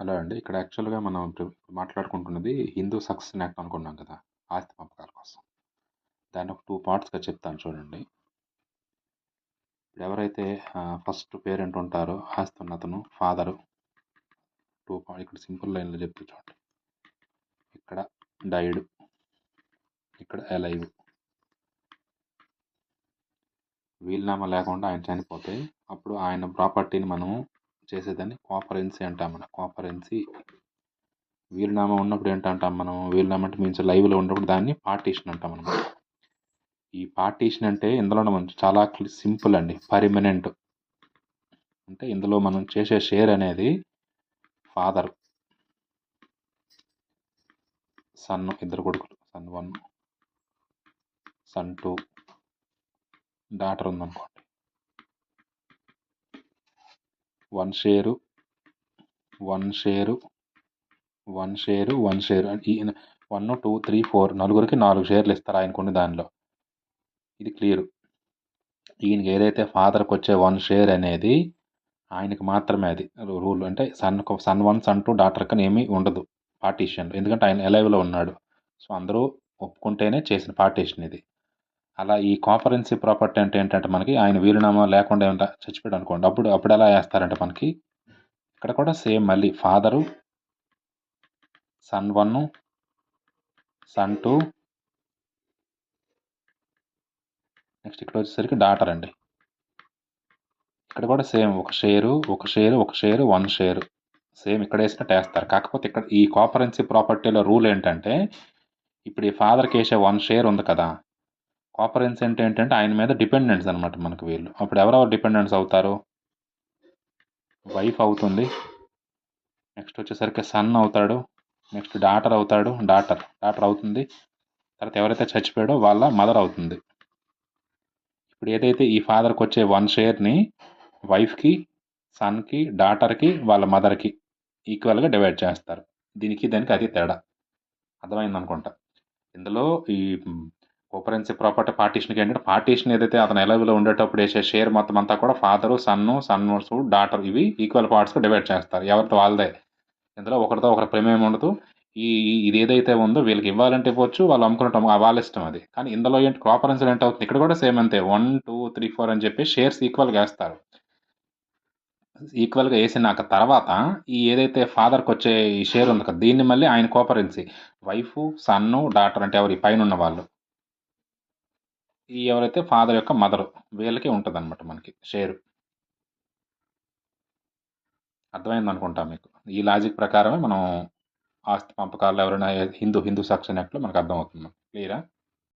Hello అండి. ఇక్కడ యాక్చువల్‌గా మనం మాట్లాడుకుంటున్నది హిందూ సక్సెస్ యాక్ట్ అనుకున్నాం కదా! ఆస్తి పంపకాల కోసం. దాన్ని ఒక టూ పార్ట్స్‌గా చెప్తాను చూడండి. ఇప్పుడు ఎవరైతే ఫస్ట్ పేరెంట్ ఉంటారో ఆస్తి ఉన్నతను ఫాదరు టూ పా ఇక్కడ సింపుల్ లైన్‌లో చెప్తూ చూడండి. ఇక్కడ డైడ్. ఇక్కడ అలైవ్. వీలునామా లేకుండా ఆయన చనిపోతే అప్పుడు ఆయన ప్రాపర్టీని మనం చేసేదాన్ని కోపరెన్సీ అంటాం మనం. కోపరెన్సీ. వీలునామా ఉన్నప్పుడు ఏంటంటాం మనం వీలునామా అంటే మీన్స్ లైవ్‌లో ఉన్నప్పుడు దాన్ని పార్టీషన్ అంటాం మనం ఈ పార్టీషన్ అంటే ఇందులో మనం చాలా సింపుల్ అండి. పర్మనెంట్. అంటే ఇందులో మనం చేసే షేర్ అనేది ఫాదర్ సన్ ఇద్దరు కొడుకులు. Son one son two daughter ఉందనుకోండి. One share one share one share one share ఈయన 1, 2, 3, 4 నలుగురికి నాలుగు షేర్లు ఇస్తారు ఆయనకున్న దానిలో. ఇది క్లియరు. ఈయనకి ఏదైతే ఫాదర్కి వచ్చే వన్ షేర్ అనేది ఆయనకి మాత్రమే అది రూల్. అంటే సన్ సన్ వన్ సన్ 2 డాటర్‌కని ఏమీ ఉండదు పార్టీషన్. ఎందుకంటే ఆయన ఎలైవ్లో ఉన్నాడు. సో, అందరూ ఒప్పుకుంటేనే చేసిన పార్టీషన్ ఇది. అలా ఈ కోపరెన్సీ ప్రాపర్టీ అంటే ఏంటంటే మనకి ఆయన వీరునామా లేకుండా ఏమంటే చచ్చిపోయాడు అనుకోండి. అప్పుడు అప్పుడు ఎలా ఏస్తారంటే మనకి ఇక్కడ కూడా సేమ్ మళ్ళీ father son one son two next ఇక్కడ వచ్చేసరికి డాటర్ అండి. ఇక్కడ కూడా సేమ్ ఒక షేరు, ఒక షేరు, ఒక షేరు, వన్ షేరు. సేమ్ ఇక్కడ వేసినట్టు వేస్తారు కాకపోతే ఇక్కడ ఈ కాపరెన్సీ ప్రాపర్టీలో రూల్ ఏంటంటే ఇప్పుడు ఈ ఫాదర్‌కి వేసే వన్ షేర్ ఉంది కదా! కోపరెన్సీ అంటే ఏంటంటే ఆయన మీద డిపెండెంట్స్ అనమాట మనకు వీళ్ళు. అప్పుడు ఎవరెవరు డిపెండెంట్స్ అవుతారు? వైఫ్ అవుతుంది. నెక్స్ట్ వచ్చేసరికి సన్ అవుతాడు. నెక్స్ట్ డాటర్ అవుతాడు. డాటర్ డాటర్ అవుతుంది. తర్వాత ఎవరైతే చచ్చిపోయాడో వాళ్ళ మదర్ అవుతుంది. ఇప్పుడు ఏదైతే ఈ ఫాదర్కి వచ్చే వన్ షేర్‌ని వైఫ్‌కి, సన్‌కి, డాటర్‌కి, వాళ్ళ మదర్‌కి ఈక్వల్‌గా డివైడ్ చేస్తారు. దీనికి దానికి అది తేడా. అర్థమైంది అనుకుంటా ఇందులో ఈ కోపరెన్సీ ప్రాపర్టీ పార్టీషన్‌కి ఏంటంటే పార్టీషన్ ఏదైతే అతను ఎలవిలో ఉండేటప్పుడు వేసే షేర్ మొత్తం అంతా కూడా ఫాదరు, సన్ను, సన్సు, డాటర్ ఇవి ఈక్వల్ పార్ట్స్‌గా డివైడ్ చేస్తారు. ఎవరితో వాళ్ళదే. ఇందులో ఒకరితో ఒకరి ప్రమేయం ఉండదు. ఈ ఇది ఏదైతే ఉందో వీళ్ళకి ఇవ్వాలంటే ఇవ్వచ్చు. వాళ్ళు అమ్ముకున్నట్టు వాళ్ళ ఇష్టం అది. కానీ ఇందులో ఏంటి కోపరెన్సీలు ఏంటి అవుతుంది ఇక్కడ కూడా సేమ్ అంతే 1, 2, 3, 4 అని చెప్పి షేర్స్ ఈక్వల్‌గా వేస్తారు ఈక్వల్‌గా వేసినాక తర్వాత ఈ ఏదైతే ఫాదర్కి వచ్చే ఈ షేర్ ఉంది కదా! దీన్ని మళ్ళీ ఆయన కోపరెన్సీ వైఫు, సన్ను, డాటర్ అంటే ఎవరు ఈ పైనున్న వాళ్ళు. ఈ ఎవరైతే ఫాదర్ యొక్క మదర్ వీళ్ళకి ఉంటదనమాట మనకి షేరు. అర్థమైందనుకుంటా మీకు. ఈ లాజిక్ ప్రకారమే మనం ఆస్తి పంపకాలు ఎవరైనా హిందూ హిందూ సక్సెషన్ యాక్ట్‌లో మనకు అర్థమవుతుంది. క్లియరా?